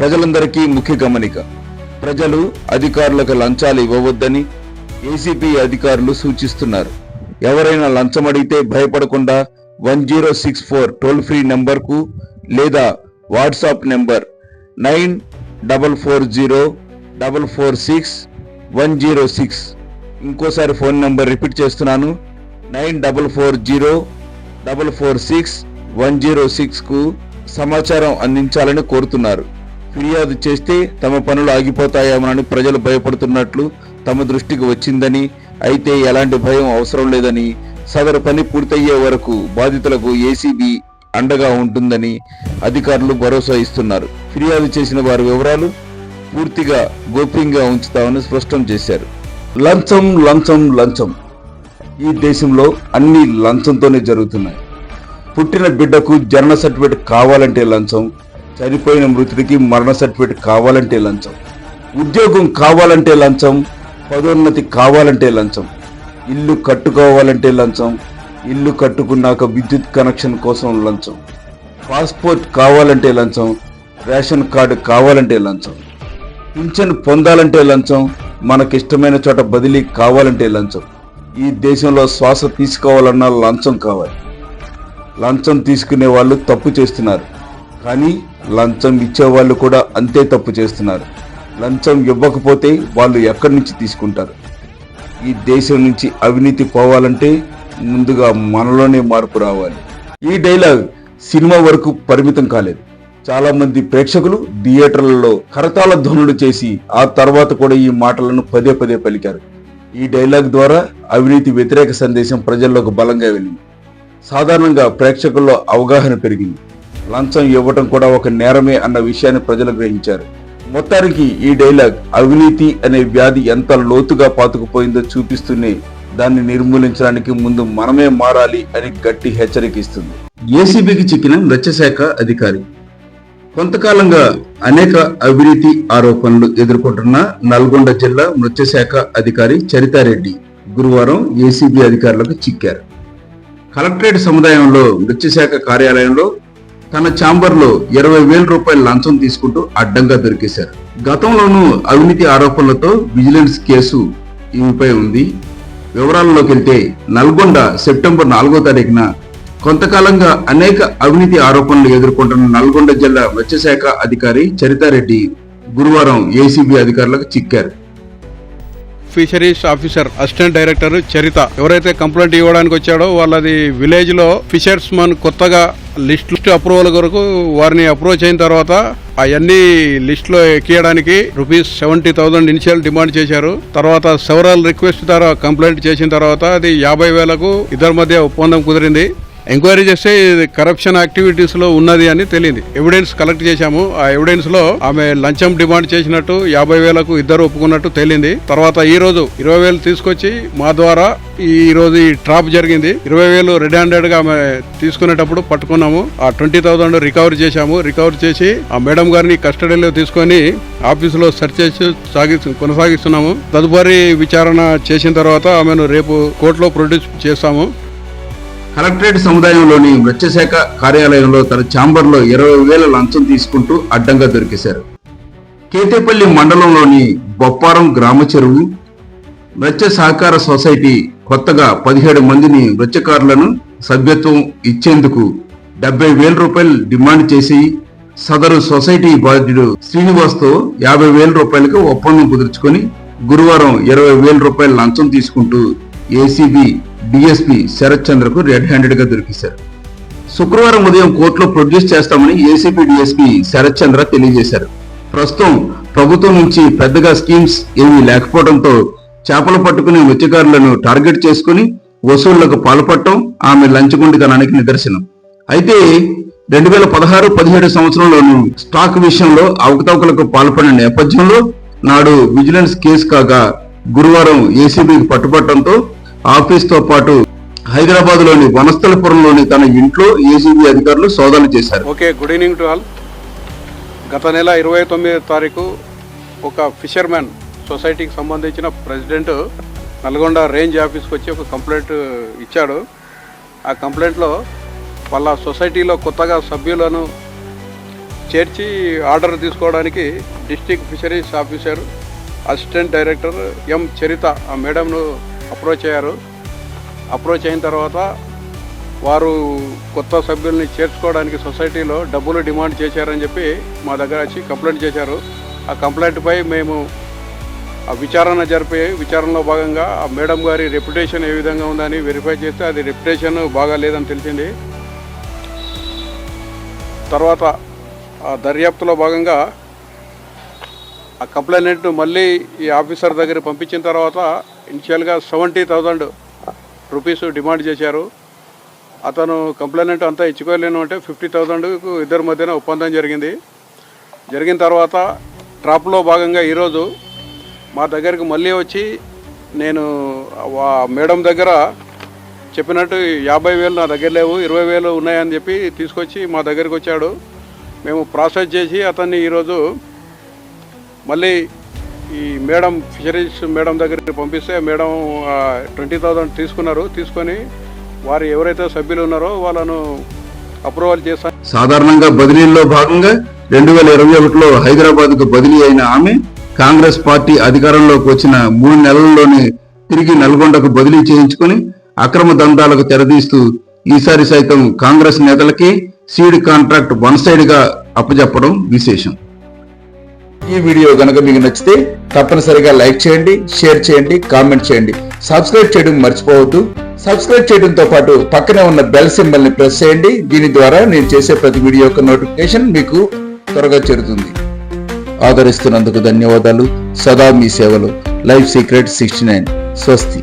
ప్రజలందరికీ ముఖ్య గమనిక. ప్రజలు అధికారులకు లంచాలు ఇవ్వవద్దని ఏసీపీ అధికారులు సూచిస్తున్నారు. ఎవరైనా లంచం అడిగితే భయపడకుండా one zero six four toll free నెంబర్కు లేదా WhatsApp number nine double four zero double four six one zero six. ఇంకోసారి ఫోన్ నెంబర్ రిపీట్ చేస్తున్నాను. Nine double four zero double four six one zero సిక్స్కు సమాచారం అందించాలని కోరుతున్నారు. ఫిర్యాదు చేస్తే తమ పనులు ఆగిపోతాయేమోనని ప్రజలు భయపడుతున్నట్లు తమ దృష్టికి వచ్చిందని అయితే ఎలాంటి భయం అవసరం లేదని సదరు పని పూర్తయ్యే వరకు బాధితులకు ఏసీబీ అండగా ఉంటుందని అధికారులు భరోసా ఇస్తున్నారు. ఫిర్యాదు చేసిన వారి వివరాలు పూర్తిగా గోప్యంగా ఉంచుతామని స్పష్టం చేశారు. లంచం లంచం లంచం. ఈ దేశంలో అన్ని లంచంతోనే జరుగుతున్నాయి. పుట్టిన బిడ్డకు జనన సర్టిఫికేట్ కావాలంటే లంచం చనిపోయిన మృతుడికి మరణ సర్టిఫికేట్ కావాలంటే లంచం. ఉద్యోగం కావాలంటే లంచం. పదోన్నతి కావాలంటే లంచం. ఇల్లు కట్టుకోవాలంటే లంచం. ఇల్లు కట్టుకున్నాక విద్యుత్ కనెక్షన్ కోసం లంచం. పాస్పోర్ట్ కావాలంటే లంచం. రేషన్ కార్డు కావాలంటే లంచం. పింఛన్ పొందాలంటే లంచం. మనకిష్టమైన చోట బదిలీ కావాలంటే లంచం. ఈ దేశంలో శ్వాస తీసుకోవాలన్నా లంచం కావాలి. లంచం తీసుకునే వాళ్ళు తప్పు చేస్తున్నారు. కానీ లంచం ఇచ్చే వాళ్ళు కూడా అంతే తప్పు చేస్తున్నారు. లంచం ఇవ్వకపోతే వాళ్ళు ఎక్కడి నుంచి తీసుకుంటారు? ఈ దేశం నుంచి అవినీతి పోవాలంటే ముందుగా మనలోనే మార్పు రావాలి. ఈ డైలాగ్ సినిమా వరకు పరిమితం కాలేదు. చాలా మంది ప్రేక్షకులు థియేటర్లలో కరతాళ ధ్వనులు చేసి ఆ తర్వాత కూడా ఈ మాటలను పదే పదే పలికారు. ఈ డైలాగ్ ద్వారా అవినీతి వ్యతిరేక సందేశం ప్రజల్లోకి బలంగా వెళ్ళింది. సాధారణంగా ప్రేక్షకుల్లో అవగాహన పెరిగింది. లంచం ఇవ్వటం కూడా ఒక నేరమే అన్న విషయాన్ని ప్రజలు గ్రహించారు. మొత్తానికి ఈ డైలాగ్ అవినీతి అనే వ్యాధి ఎంత లోతుగా పాతుకుపోయిందో చూపిస్తూనే దాన్ని నిర్మూలించడానికి ముందు మనమే మారాలి అని గట్టి హెచ్చరిక ఇస్తుంది ఏసీబీకి చిక్కిన నృత్యశాఖ అధికారి. కొంతకాలంగా అనేక అవినీతి ఆరోపణలు ఎదుర్కొంటున్న నల్గొండ జిల్లా నృత్యశాఖ అధికారి చరితారెడ్డి గురువారం ఏసీబీ అధికారులకు చిక్కారు. కలెక్టరేట్ సముదాయంలో నృత్యశాఖ కార్యాలయంలో తన ఛాంబర్లో ఇరవై వేల రూపాయల లంచం తీసుకుంటూ అడ్డంగా దొరికేశారు. గతంలోనూ అవినీతి ఆరోపణలతో విజిలెన్స్ కేసు ఈమెపై ఉంది. వివరాల్లోకి వెళ్తే నల్గొండ సెప్టెంబర్ నాలుగో తారీఖున కొంతకాలంగా అనేక అవినీతి ఆరోపణలు ఎదుర్కొంటున్న నల్గొండ జిల్లా మత్స్యశాఖ అధికారి చరితారెడ్డి గురువారం ఏసీబీ అధికారులకు చిక్కారు. Fisheries officer assistant director Charitha. ఎవరైతే కంప్లైంట్ ఇవ్వడానికి వచ్చాడో వాళ్ళది విలేజ్లో ఫిషర్స్ మన్ కొత్తగా లిస్ట్ లిస్ట్ అప్రూవల్ కొరకు వారిని అప్రోచ్ అయిన తర్వాత అవన్నీ లిస్ట్లో ఎక్కియడానికి rupees seventy thousand initial demand చేశారు. తర్వాత సెవరల్ రిక్వెస్ట్ ద్వారా కంప్లైంట్ చేసిన తర్వాత అది యాభై వేలకు ఇద్దరి మధ్య ఒప్పందం కుదిరింది. ఎంక్వైరీ చేస్తే ఇది కరప్షన్ యాక్టివిటీస్లో ఉన్నది అని తెలియంది. ఎవిడెన్స్ కలెక్ట్ చేశాము. ఆ ఎవిడెన్స్లో ఆమె లంచం డిమాండ్ చేసినట్టు యాభై వేలకు ఇద్దరు ఒప్పుకున్నట్టు తేలింది. తర్వాత ఈ రోజు ఇరవై వేలు తీసుకొచ్చి మా ద్వారా ఈ రోజు ఈ ట్రాప్ జరిగింది. ఇరవై వేలు రెడ్ హ్యాండెడ్గా ఆమె తీసుకునేటప్పుడు పట్టుకున్నాము. ఆ ట్వంటీ థౌసండ్ రికవర్ చేశాము. రికవర్ చేసి ఆ మేడం గారిని కస్టడీలో తీసుకొని ఆఫీసులో సెర్చ్ చేసి సాగి కొనసాగిస్తున్నాము. తదుపరి విచారణ చేసిన తర్వాత ఆమెను రేపు కోర్టులో ప్రొడ్యూస్ చేస్తాము. కలెక్టరేట్ సముదాయంలోని మత్స్యశాఖ కార్యాలయంలో తన ఛాంబర్లో ఇరవై వేల లంచం తీసుకుంటూ అడ్డంగా దొరికేశారు. కేతేపల్లి మండలంలోని బొప్పారం గ్రామ చెరువు మత్స్య సహకార సొసైటీ కొత్తగా పదిహేడు మందిని మత్స్యకారులను సభ్యత్వం ఇచ్చేందుకు డెబ్బై వేల రూపాయలు డిమాండ్ చేసి సదరు సొసైటీ బాధ్యుడు శ్రీనివాస్తో యాభై వేల రూపాయలకు ఒప్పందం కుదుర్చుకొని గురువారం ఇరవై వేల రూపాయల లంచం తీసుకుంటూ ఏసీబీ డిఎస్పి శరత్ చంద్రకు రెడ్ హ్యాండెడ్గా శుక్రవారం ఉదయం కోర్టులో ప్రొడ్యూస్ చేస్తామని ఏసీపీ డిఎస్పీ శరత్ చంద్ర తెలియజేశారు. ప్రస్తుతం ప్రభుత్వం నుంచి పెద్దగా స్కీమ్స్ ఏమీ లేకపోవడంతో చేపలు పట్టుకునే మత్స్యకారులను టార్గెట్ చేసుకుని వసూళ్ళకు పాల్పడటం ఆమె లంచగొండితనానికి నిదర్శనం. అయితే రెండు వేల పదహారు పదిహేడు సంవత్సరంలోనూ స్టాక్ విషయంలో అవకతవకలకు పాల్పడిన నేపథ్యంలో నాడు విజిలెన్స్ కేసు కాగా గురువారం ఏసీబీకి పట్టుబట్టడంతో ఆఫీస్తో పాటు హైదరాబాద్లోని వనస్థలపురంలోని తన ఇంట్లో ఏసీబీ అధికారులు సోదాలు చేశారు. Okay good evening to all గత నెల ఇరవై తొమ్మిదో తారీఖు ఒక ఫిషర్మెన్ సొసైటీకి సంబంధించిన ప్రెసిడెంట్ నల్గొండ రేంజ్ ఆఫీస్కి వచ్చి ఒక కంప్లైంట్ ఇచ్చాడు. ఆ కంప్లైంట్లో వాళ్ళ సొసైటీలో కొత్తగా సభ్యులను చేర్చి ఆర్డర్ తీసుకోవడానికి district fisheries officer assistant director M Charitha ఆ మేడంను అప్రోచ్ అయ్యారు. అప్రోచ్ అయిన తర్వాత వారు కొత్త సభ్యుల్ని చేర్చుకోవడానికి సొసైటీలో డబ్బులు డిమాండ్ చేశారని చెప్పి మా దగ్గర వచ్చి కంప్లైంట్ చేశారు. ఆ కంప్లైంట్పై మేము ఆ విచారణ జరిపి విచారణలో భాగంగా ఆ మేడం గారి రెప్యుటేషన్ ఏ విధంగా ఉందని వెరిఫై చేస్తే అది రెప్యుటేషన్ బాగా లేదని తెలిసింది. తర్వాత ఆ దర్యాప్తులో భాగంగా ఆ కంప్లైంట్ మళ్ళీ ఈ ఆఫీసర్ దగ్గర పంపించిన తర్వాత ఇనిషియల్గా సెవెంటీ థౌజండ్ రూపీస్ డిమాండ్ చేశారు. అతను కంప్లైంట్ అంతా ఇచ్చుకోలేను అంటే ఫిఫ్టీ థౌజండ్కు ఇద్దరి మధ్యన ఒప్పందం జరిగింది. జరిగిన తర్వాత ట్రాప్లో భాగంగా ఈరోజు మా దగ్గరికి మళ్ళీ వచ్చి నేను మేడం దగ్గర చెప్పినట్టు యాభై వేలు నా దగ్గర లేవు ఇరవై వేలు ఉన్నాయని చెప్పి తీసుకొచ్చి మా దగ్గరికి వచ్చాడు. మేము ప్రాసెస్ చేసి అతన్ని ఈరోజు మళ్ళీ ఈ మేడం ఫిషరీస్ మేడం దగ్గరికి పంపిస్తే మేడం ట్వంటీ థౌజండ్ తీసుకున్నారు. తీసుకొని వారు ఎవరైతే సభ్యులు ఉన్నారో వాళ్ళను అప్రూవల్ చేస్తాను సాధారణంగా బదిలీల్లో భాగంగా రెండు వేల ఇరవై ఒకటిలో హైదరాబాద్కు బదిలీ అయిన ఆమె కాంగ్రెస్ పార్టీ అధికారంలోకి వచ్చిన మూడు నెలల్లోనే తిరిగి నల్గొండకు బదిలీ చేయించుకుని అక్రమ దందాలకు తెరదీస్తూ ఈసారి సైతం కాంగ్రెస్ నేతలకి సీడ్ కాంట్రాక్ట్ వన్ సైడ్గా అప్పజెప్పడం విశేషం. ఈ వీడియో గనక మీకు నచ్చితే తప్పనిసరిగా లైక్ చేయండి షేర్ చేయండి కామెంట్ చేయండి. సబ్స్క్రైబ్ చేయడం మర్చిపోవద్దు. సబ్స్క్రైబ్ చేయడంతో పాటు పక్కనే ఉన్న బెల్ సింబల్ని ప్రెస్ చేయండి. దీని ద్వారా నేను చేసే ప్రతి వీడియో యొక్క నోటిఫికేషన్ మీకు త్వరగా చేరుతుంది. ఆదరిస్తున్నందుకు ధన్యవాదాలు. సదా మీ సేవలు. లైఫ్ సీక్రెట్ సిక్స్టీ నైన్ స్వస్తి.